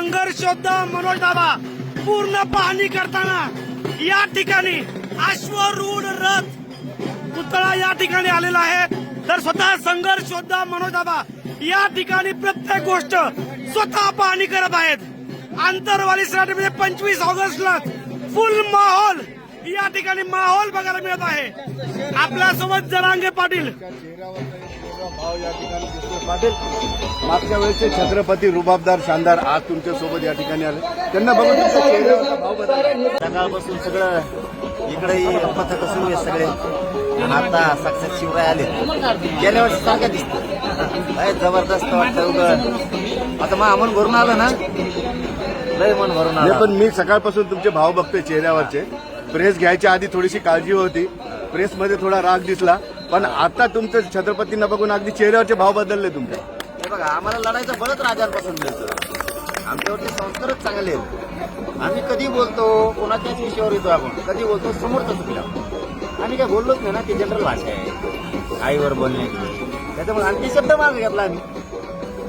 संघर्ष योद्धा मनोज दादा. पूर्ण पाहणी करताना या ठिकाणी अश्वरूढ रथ पुतळा या ठिकाणी आलेला आहे. तर स्वतः संघर्ष योद्धा मनोज दादा. या ठिकाणी प्रत्येक गोष्ट स्वतः पाहणी करत आहेत. आंतरवाली सराटीमध्ये पंचवीस ऑगस्टला फुल माहोल या ठिकाणी माहोल बघायला मिळत आहे. आपल्यासोबत जरांगे पाटील. भाव या ठिकाणी दिसतोय. पाटील मागच्या वेळेचे छत्रपती रुबाबदार शानदार आज तुमच्यासोबत या ठिकाणी आले. त्यांना बघून तुमच्या चेहऱ्यावरचा भाव बदलला. सकाळपासून सगळं इकडे पथक सुरू आहे सगळे. आणि आता साक्षात शिवराय आले. गेल्या वर्षी सारखं दिसत. काय जबरदस्त वाटतं आता मग मन भरून आलं ना? लय मन भरून आलं. पण मी सकाळपासून तुमचे भाव बघतोय चेहऱ्यावरचे. प्रेस घ्यायच्या आधी थोडीशी काळजी होती. प्रेसमध्ये थोडा राग दिसला. पण आता तुमचं छत्रपतींना बघून अगदी चेहऱ्यावरचे भाव बदलले तुमचे. हे बघा आम्हाला लढायचं बरंच राजांपासून मिळतं. आमच्यावरती संस्कारच चांगले आहेत. आम्ही कधी बोलतो कोणाच्याच विषयावर येतो आपण. कधी बोलतो समोरचं चुकल्या आम्ही काय बोललोच नाही ना ती जनरल भाषा आहे. आईवर बोलण्याची त्याच्यामुळे आणखी शब्द मागे घेतला आम्ही.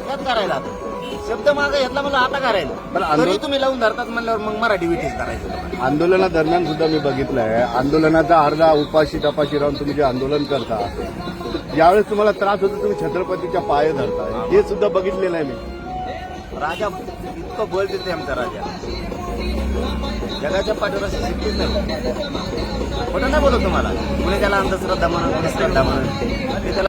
त्यात करायला आता. शब्द मागे घेतला मला आता पण करायला आंदोलन- तरी तुम्ही लावून धरतात म्हणल्यावर मग मराठी विटीच करायचं. आंदोलनादरम्यान सुद्धा मी बघितलंय आंदोलनाचा अर्धा उपाशी तपाशी राहून तुम्ही जे आंदोलन करता ज्यावेळेस तुम्हाला त्रास होतो तुम्ही छत्रपतीच्या पाय धरताय. हे सुद्धा बघितलेलं आहे मी. राजा इतकं बळ देते आमचा राजा. जगाच्या पाठीवर अशी शिकलीच नाही. खोटं नाही बोलत तुम्हाला. कुणी त्याला अंधश्रद्धा म्हणून श्रद्धा म्हणून. त्याला